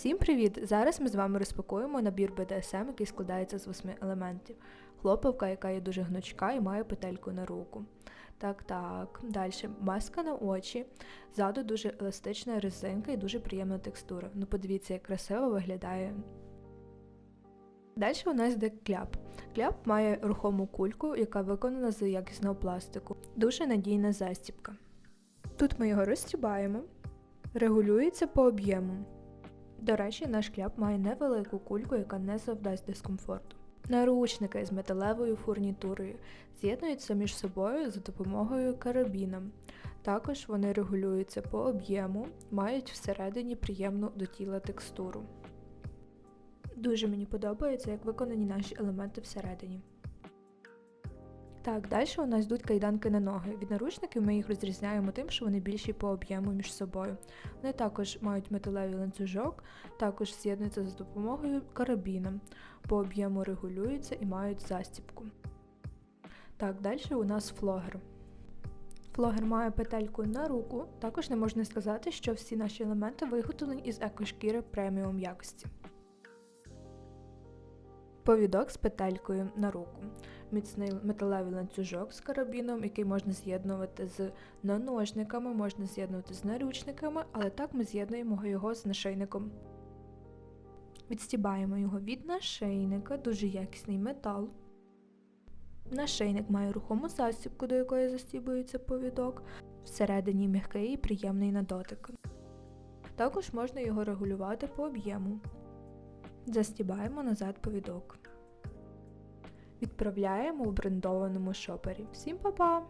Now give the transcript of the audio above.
Всім привіт! Зараз ми з вами розпакуємо набір BDSM, який складається з восьми елементів. Хлопавка, яка є дуже гнучка і має петельку на руку. Так, так. Далі маска на очі. Ззаду дуже еластична резинка і дуже приємна текстура. Ну подивіться, як красиво виглядає. Далі у нас йде кляп. Кляп має рухому кульку, яка виконана з якісного пластику. Дуже надійна застібка. Тут ми його розстібаємо, регулюється по об'єму. До речі, наш кляп має невелику кульку, яка не завдасть дискомфорту. Наручники з металевою фурнітурою з'єднуються між собою за допомогою карабіна. Також вони регулюються по об'єму, мають всередині приємну до тіла текстуру. Дуже мені подобається, як виконані наші елементи всередині. Так, далі у нас йдуть кайданки на ноги. Від наручників ми їх розрізняємо тим, що вони більші по об'єму між собою. Вони також мають металевий ланцюжок, також з'єднуються за допомогою карабіна. По об'єму регулюються і мають застібку. Так, далі у нас флогер. Флогер має петельку на руку, також не можна сказати, що всі наші елементи виготовлені із екошкіри преміум якості. Повідок з петелькою на руку. Міцний металевий ланцюжок з карабіном, який можна з'єднувати з наножниками, можна з'єднувати з наручниками, але так ми з'єднуємо його з нашийником. Відстібаємо його від нашийника, дуже якісний метал. Нашийник має рухому застібку, до якої застібується повідок, всередині м'який і приємний на дотик. Також можна його регулювати по об'єму. Застібаємо назад повідок. Відправляємо у брендованому шопері. Всім па-па!